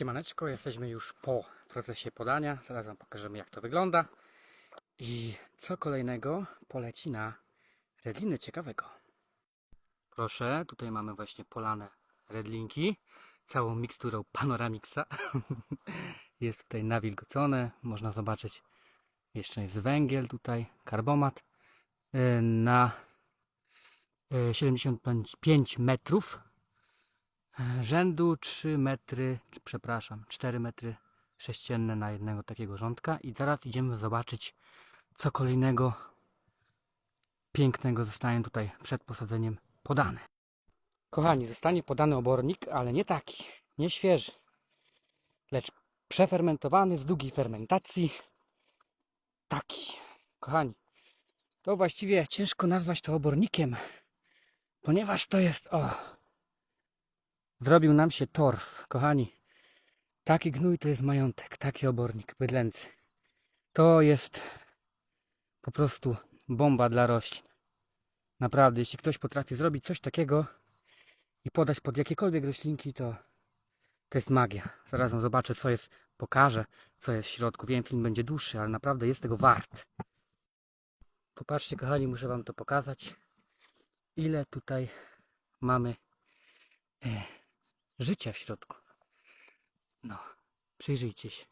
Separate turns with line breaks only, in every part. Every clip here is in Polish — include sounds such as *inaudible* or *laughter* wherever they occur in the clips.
Siemaneczko, jesteśmy już po procesie podania. Zaraz Wam pokażemy jak to wygląda. I co kolejnego poleci na redliny ciekawego. Proszę, tutaj mamy właśnie polane redlinki. Całą miksturą Panoramixa. *laughs* jest tutaj nawilgocone. Można zobaczyć, jeszcze jest węgiel tutaj, karbomat. Yy, Na yy, 75 metrów E, rzędu 3 metry, przepraszam, 4 metry sześcienne na jednego takiego rządka. I teraz idziemy zobaczyć, co kolejnego pięknego zostanie tutaj przed posadzeniem podane. Kochani, zostanie podany obornik, ale nie taki, nie świeży, lecz przefermentowany z długiej fermentacji. Taki. Kochani, to właściwie ciężko nazwać to obornikiem, ponieważ to jest, o, Zrobił nam się torf, kochani. Taki gnój to jest majątek, taki obornik bydlęcy. To jest po prostu bomba dla roślin. Naprawdę, jeśli ktoś potrafi zrobić coś takiego i podać pod jakiekolwiek roślinki, to to jest magia. Zaraz zobaczę, co jest, pokażę, co jest w środku. Wiem, film będzie dłuższy, ale naprawdę jest tego wart. Popatrzcie, kochani, muszę wam to pokazać. Ile tutaj mamy e, życia w środku. No, przyjrzyjcie się.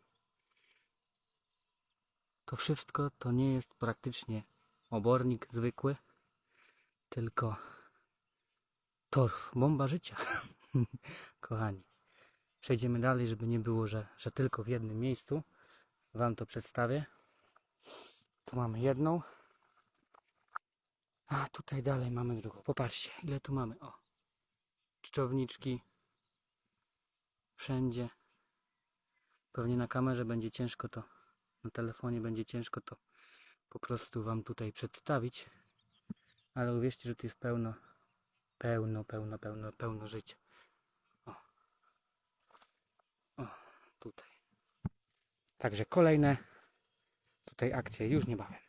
To wszystko to nie jest praktycznie obornik zwykły, tylko torf, bomba życia. *laughs* Kochani, przejdziemy dalej, żeby nie było, że, że tylko w jednym miejscu. Wam to przedstawię. Tu mamy jedną. A tutaj dalej mamy drugą. Popatrzcie, ile tu mamy. O, czczowniczki, wszędzie. Pewnie na kamerze będzie ciężko to, na telefonie będzie ciężko to po prostu Wam tutaj przedstawić, ale uwierzcie, że tu jest pełno, pełno, pełno, pełno, pełno życia. O, o tutaj. Także kolejne tutaj akcje już niebawem.